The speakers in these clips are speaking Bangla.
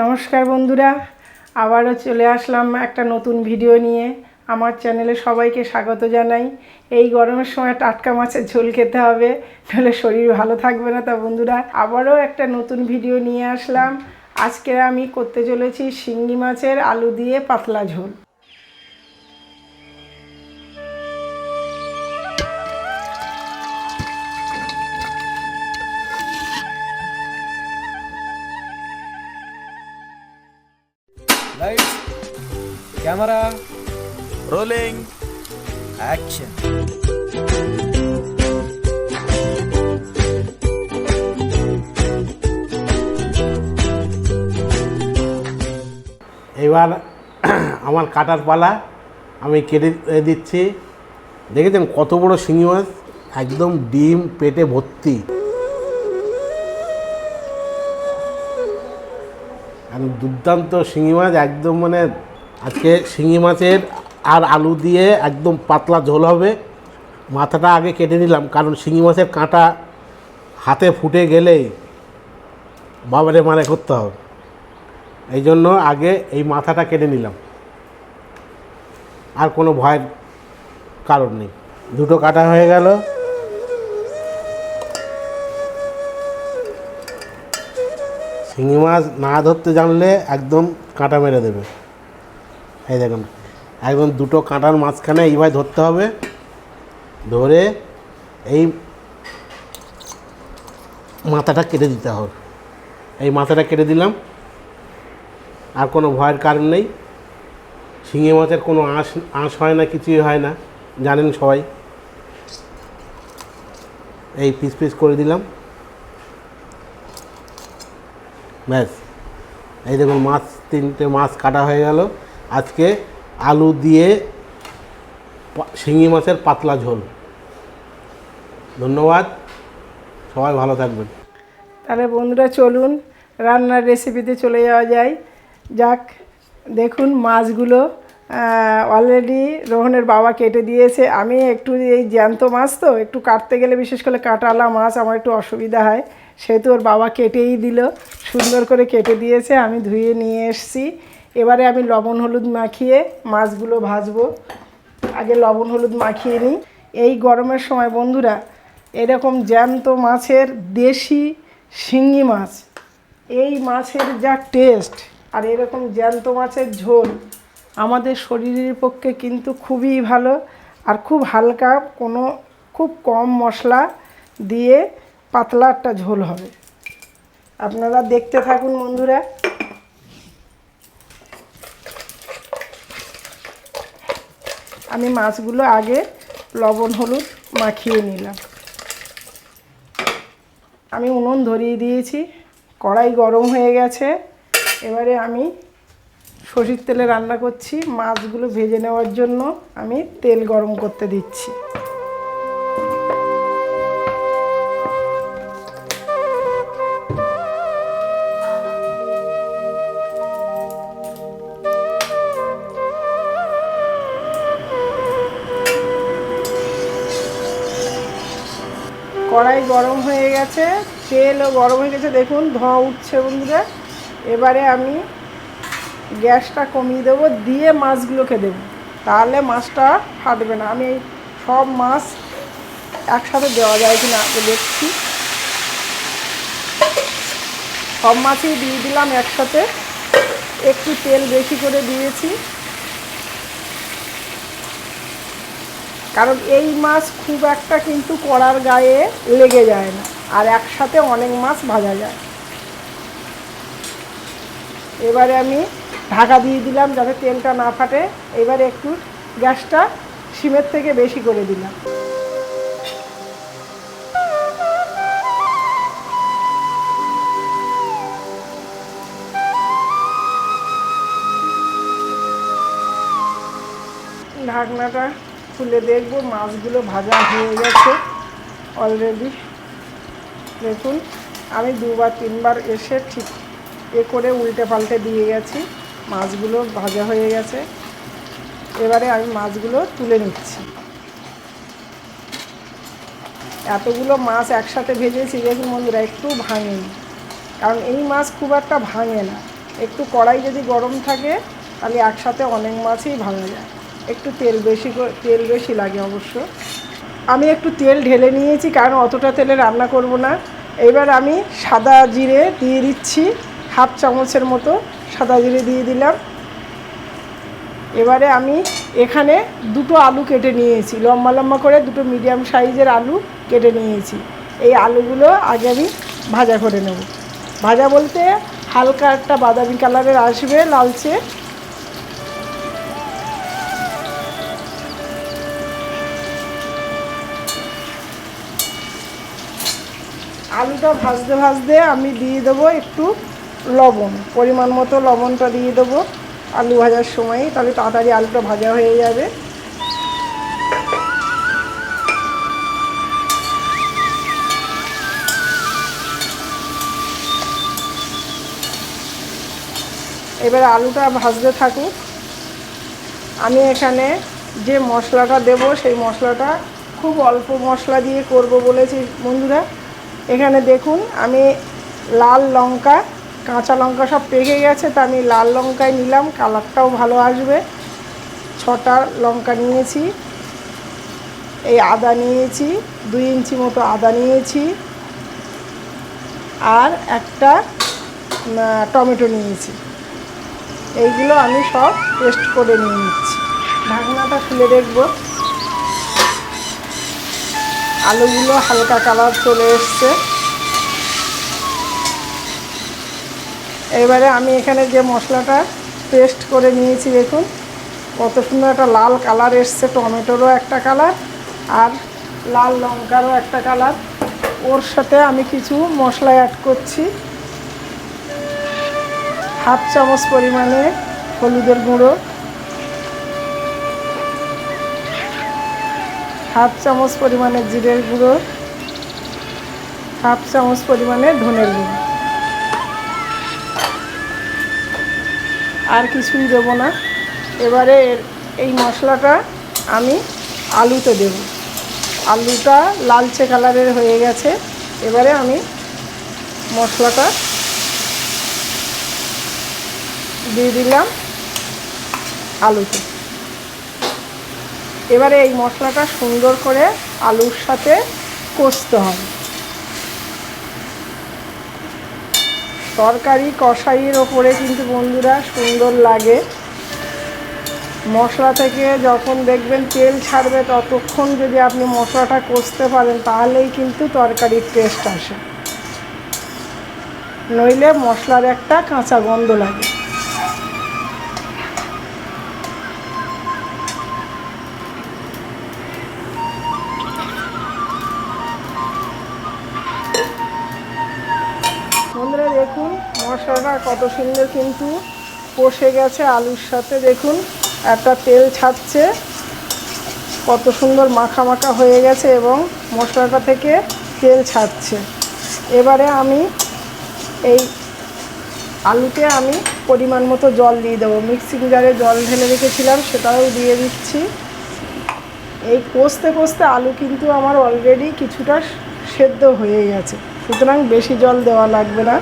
নমস্কার বন্ধুরা, আবারও চলে আসলাম একটা নতুন ভিডিও নিয়ে। আমার চ্যানেলে সবাইকে স্বাগত জানাই। এই গরমের সময় টাটকা মাছের ঝোল খেতে হবে নাহলে শরীর ভালো থাকবে না তা বন্ধুরা। আবারও একটা নতুন ভিডিও নিয়ে আসলাম। আজকে আমি করতে চলেছি শিঙ্গি মাছের আলু দিয়ে পাতলা ঝোল। Camera, rolling. action. এবার আমার কাটার পালা আমি কেটে দিচ্ছি। দেখেছেন কত বড় শিঙি মাছ একদম ডিম পেটে ভর্তি। দুর্দান্ত শিঙি মাছ একদম মানে আজকে শিঙি মাছের আর আলু দিয়ে একদম পাতলা ঝোল হবে। মাথাটা আগে কেটে নিলাম, কারণ শিঙি মাছের কাঁটা হাতে ফুটে গেলেই বাবারে মানে করতে হবে। এই জন্য আগে এই মাথাটা কেটে নিলাম। আর কোনো ভয়ের কারণ নেই। দুটো কাটা হয়ে গেল। শিঙি মাছ না ধরতে জানলে একদম কাঁটা মেরে দেবে। এই দেখুন, একদম দুটো কাঁটার মাঝখানে এইভাবে ধরতে হবে। ধরে এই মাথাটা কেটে দিতে হবে। এই মাথাটা কেটে দিলাম। আর কোনো ভয়ের কারণ নেই। শিঙি মাছের কোনো আঁশ আঁশ হয় না, কিছুই হয় না, জানেন সবাই। এই পিস পিস করে দিলাম। ব্যাস। এই দেখুন, মাছ তিনটে মাছ কাটা হয়ে গেল। আজকে আলু দিয়ে শিঙি মাছের পাতলা ঝোল। ধন্যবাদ। সবাই ভালো থাকবেন। তাহলে বন্ধুরা, চলুন রান্নার রেসিপিতে চলে যাওয়া যায় যাক, দেখুন মাছগুলো অলরেডি রোহনের বাবা কেটে দিয়েছে। আমি একটু এই জ্যান্ত মাছ তো, একটু কাটতে গেলে বিশেষ করে কাঁটালা মাছ আমার একটু অসুবিধা হয়। সেহেতু ওর বাবা কেটেই দিল। সুন্দর করে কেটে দিয়েছে, আমি ধুয়ে নিয়ে এসছি। এবারে আমি লবণ হলুদ মাখিয়ে মাছগুলো ভাজবো। আগে লবণ হলুদ মাখিয়ে নিই। এই গরমের সময় বন্ধুরা, এরকম জ্যান্ত মাছের দেশি শিঙি মাছ, এই মাছের যা টেস্ট আর এরকম জ্যান্ত মাছের ঝোল আমাদের শরীরের পক্ষে কিন্তু খুবই ভালো আর খুব হালকা কোনো খুব কম মশলা দিয়ে পাতলা একটা ঝোল হবে। আপনারা দেখতে থাকুন বন্ধুরা। আমি মাছগুলো আগে লবণ, হলুদ মাখিয়ে নিলাম। আমি উনুন ধরিয়ে দিয়েছি, কড়াই গরম হয়ে গেছে। এবারে আমি সর্ষের তেলে রান্না করছি। মাছগুলো ভেজে নেওয়ার জন্য আমি তেল গরম করতে দিচ্ছি। কড়াই গরম হয়ে গেছে, তেলও গরম হয়ে গেছে, দেখুন, ধোঁয়া উঠছে বন্ধুরা। এবারে আমি গ্যাসটা কমিয়ে দেবো, দিয়ে মাছগুলোকে দেবো। তাহলে মাছটা ফাটবে না। আমি সব মাছ একসাথে দেওয়া যায় কি না দেখছি। সব মাছই দিয়ে দিলাম একসাথে। একটু তেল বেশি করে দিয়েছি। কারণ এই মাছ খুব একটা কিন্তু কড়ার গায়ে লেগে যায় না। আর একসাথে অনেক মাছ ভাজা যায়। এবারে আমি ঢাকা দিয়ে দিলাম যাতে তেলটা না ফাটে। এবারে একটু গ্যাসটা সিমের থেকে বেশি করে দিলাম। ঢাকনাটা খুলে দেখব, মাছগুলো ভাজা হয়ে গেছে অলরেডি দেখুন, আমি দুবার, তিনবার এসে ঠিক এ করে উল্টে পাল্টে দিয়ে গেছি, মাছগুলো ভাজা হয়ে গেছে। এবারে আমি মাছগুলো তুলে নিচ্ছি। এতগুলো মাছ একসাথে ভেজেছি, দেখুন বন্ধুরা, একটু ভাঙেনি কারণ এই মাছ খুব একটা ভাঙে না। একটু কড়াই যদি গরম থাকে, তাহলে একসাথে অনেক মাছই ভাজা যায়। একটু তেল বেশি তেল বেশি লাগে অবশ্য। আমি একটু তেল ঢেলে নিয়েছি, কারণ অতটা তেলে রান্না করব না। এবার আমি সাদা জিরে দিয়ে দিচ্ছি, হাফ চামচের মতো সাদা জিরে দিয়ে দিলাম। এবারে আমি এখানে দুটো আলু কেটে নিয়েছি, লম্বা লম্বা করে দুটো মিডিয়াম সাইজের আলু কেটে নিয়েছি। এই আলুগুলো আগে আমি ভাজা করে নেব। ভাজা বলতে হালকা একটা বাদামি কালারের আসবে, লালচে। আলুটা ভাজতে ভাজতে আমি দিয়ে দেবো একটু লবণ, পরিমাণ মতো লবণটা দিয়ে দেবো আলু ভাজার সময়, তাহলে তাড়াতাড়ি আলুটা ভাজা হয়ে যাবে। এবার আলুটা ভাজতে থাকুক। আমি এখানে যে মশলাটা দেব, সেই মশলাটা খুব অল্প মশলা দিয়ে করব বলেছি বন্ধুরা। এখানে দেখুন, আমি লাল লঙ্কা, কাঁচা লঙ্কা সব পেকে গেছে, তা আমি লাল লঙ্কায় নিলাম, কালারটাও ভালো আসবে। ছটা লঙ্কা নিয়েছি, এই আদা নিয়েছি, দুই ইঞ্চি মতো আদা নিয়েছি, আর একটা টমেটো নিয়েছি। এইগুলো আমি সব পেস্ট করে নিয়ে নিচ্ছি। ঢাকনাটা খুলে দেখব। আলুগুলো হালকা কালার চলে এসছে। এবারে আমি এখানে যে মশলাটা পেস্ট করে নিয়েছি, দেখুন, কত সুন্দর একটা লাল কালার এসছে, টমেটোরও একটা কালার আর লাল লঙ্কারও একটা কালার। ওর সাথে আমি কিছু মশলা অ্যাড করছি। হাফ চামচ পরিমাণে হলুদের গুঁড়ো। হাফ চামচ পরিমাণে জিরের গুঁড়ো, হাফ চামচ পরিমাণে ধনের গুঁড়ো। আর কিছুই দেবো না। এবারে এই মশলাটা আমি আলুতে দেব। আলুটা লালচে কালারের হয়ে গেছে। এবারে আমি মশলাটা দিয়ে দিলাম আলুতে। এবারে এই মশলাটা সুন্দর করে আলুর সাথে কষতে হবে। তরকারি কষাইয়ের ওপরে কিন্তু বন্ধুরা সুন্দর লাগে। মশলা থেকে যখন দেখবেন তেল ছাড়বে ততক্ষণ যদি আপনি মশলাটা কষতে পারেন, তাহলেই কিন্তু তরকারির টেস্ট আসে। নইলে মশলার একটা কাঁচা গন্ধ লাগে। মশলাটা কত সুন্দর কিন্তু কষে গেছে আলুর সাথে। দেখুন, একটা তেল ছাড়ছে। কত সুন্দর মাখা মাখা হয়ে গেছে এবং মশলাটা থেকে তেল ছাড়ছে। এবারে আমি এই আলুতে আমি পরিমাণ মতো জল দিয়ে দেবো। মিক্সিং জারে জল ঢেলে রেখেছিলাম, সেটাও দিয়ে দিচ্ছি। এই কষতে কষতে আলু কিন্তু আমার অলরেডি কিছুটা সেদ্ধ হয়ে গেছে। সুতরাং বেশি জল দেওয়া লাগবে না।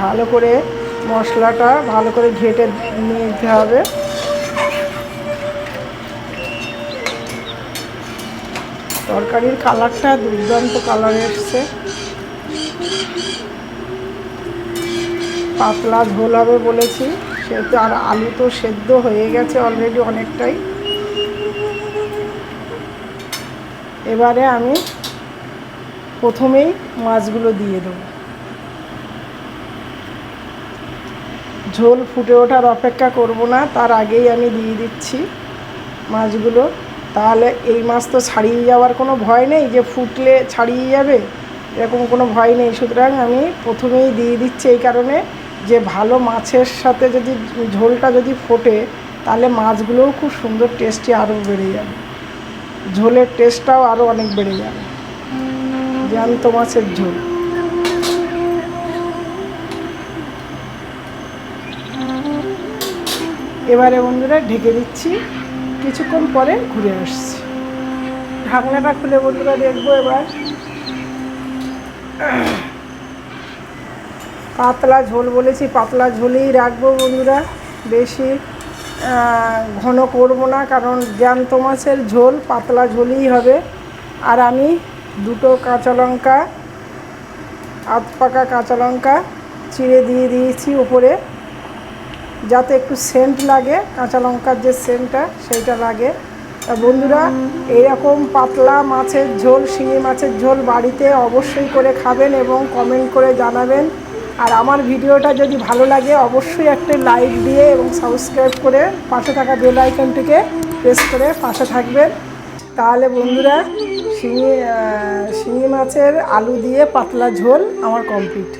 ভালো করে মশলাটা ভালো করে ঘেটে নিতে হবে। তরকারির কালারটা দুর্দান্ত কালার এসছে। পাতলা ঝোল হবে বলেছি, সেহেতু আর আলু তো সেদ্ধ হয়ে গেছে অলরেডি অনেকটাই। এবারে আমি প্রথমেই মাছগুলো দিয়ে দেবো। ঝোল ফুটে ওঠার অপেক্ষা করব না, তার আগেই আমি দিয়ে দিচ্ছি মাছগুলো। তাহলে এই মাছ তো ছাড়িয়ে যাওয়ার কোনো ভয় নেই, যে ফুটলে ছাড়িয়ে যাবে, এরকম কোনো ভয় নেই। সুতরাং আমি প্রথমেই দিয়ে দিচ্ছি এই কারণে যে ভালো মাছের সাথে যদি ঝোলটা যদি ফোটে, তাহলে মাছগুলোও খুব সুন্দর টেস্টি আরও বেড়ে যাবে। ঝোলের টেস্টটাও আরও অনেক বেড়ে যাবে। জ্যান্ত মাছের ঝোল। এবারে বন্ধুরা ঢেকে দিচ্ছি। কিছুক্ষণ পরে ঘুরে আসছি। ঢাকনাটা খুলে বন্ধুরা দেখব এবার। পাতলা ঝোল বলেছি, পাতলা ঝোলেই রাখব বন্ধুরা। বেশি ঘন করব না, কারণ জ্যান্ত মাছের ঝোল পাতলা ঝোলই হবে। আর আমি দুটো কাঁচা লঙ্কা, আধ পাকা কাঁচা লঙ্কা চিড়ে দিয়ে দিয়েছি উপরে। যাতে একটু সেন্ট লাগে, কাঁচা লঙ্কার যে সেন্টটা সেইটা লাগে। তা বন্ধুরা এইরকম পাতলা মাছের ঝোল, শিঙি মাছের ঝোল বাড়িতে অবশ্যই করে খাবেন এবং কমেন্ট করে জানাবেন। আর আমার ভিডিওটা যদি ভালো লাগে, অবশ্যই একটা লাইক দিয়ে এবং সাবস্ক্রাইব করে পাশে থাকা বেল আইকনটিকে প্রেস করে পাশে থাকবেন। তাহলে বন্ধুরা, শিঙি শিঙি মাছের আলু দিয়ে পাতলা ঝোল আমার কমপ্লিট